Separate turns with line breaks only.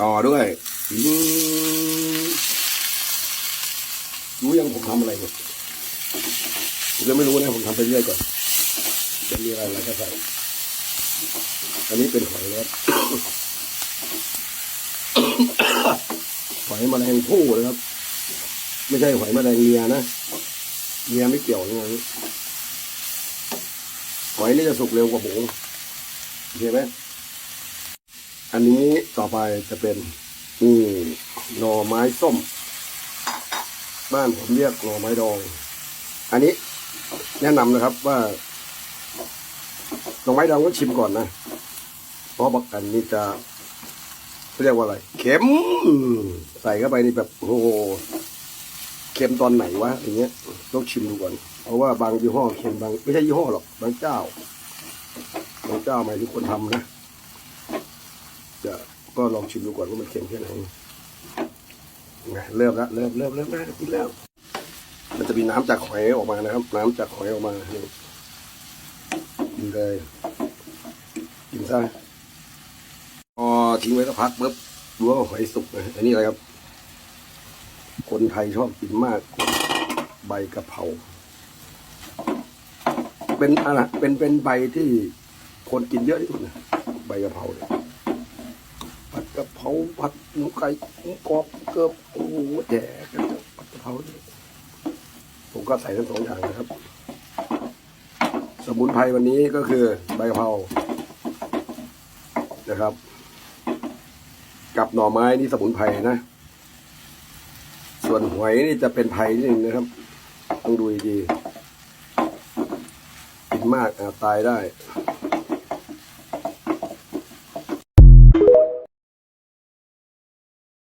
ต่อด้วยรู้ยังผมทำอะไรเนี่ยผมยังไม่รู้นะผมทำไปเรื่อยก่อนจะมีอะไรอะไรก็ใส่อันนี้เป็นหอยแล้วหอยแมลงผู้นะครับ ไม่ใช่หอยแมลงเมียนะเมียไม่เกี่ยวนะนี้หอยนี่จะสุกเร็วกว่าหมูโอเคไหม อันนี้ต่อไปจะเป็นนี่หน่อไม้ส้ม บ้านผมเรียกหน่อไม้ดอง อันนี้แนะนำนะครับว่าหน่อไม้ดองก็ชิมก่อนนะ เพราะบักกันนี่จะเรียกว่าอะไร เข็ม ใส่เข้าไปนี่แบบโอ้โหเค็มตอนไหนวะอย่างเงี้ยต้องชิมดูก่อน เพราะว่าบางยี่ห้อเค็มบาง ไม่ใช่ยี่ห้อหรอก บางเจ้า บางเจ้าหมายถึงคนทำนะ จะก็ลองชิมดูก่อนว่ามันเค็มแค่ไหนไงเริ่มล้วเริ่มเริ่มเริ่มได้กินแล้ว มันจะมีน้ำจากหอยออกมานะครับ น้ำจากหอยออกมากินเลยกินซะพอทิ้งไว้สักพักปุ๊บรู้ว่าหอยสุกนะอันนี้อะไรครับ คนไทยชอบกินมาก ใบกะเพราเป็นอะไรเป็นเป็นใบที่คนกินเยอะที่สุดนะใบกะเพราเนี่ยผัดกะเพราผัดหนูไก่กรอบเกือบโอ้โหแย่กันผัดกะเพราเนี่ยผมก็ใส่ทั้งสองอย่างนะครับ สมุนไพรวันนี้ก็คือใบกะเพรานะครับ กับหน่อไม้นี่สมุนไพรนะ ส่วนหวยนี่จะเป็นไผ่นิดนึงนะครับ ต้องดูดีกินมากอาจตายได้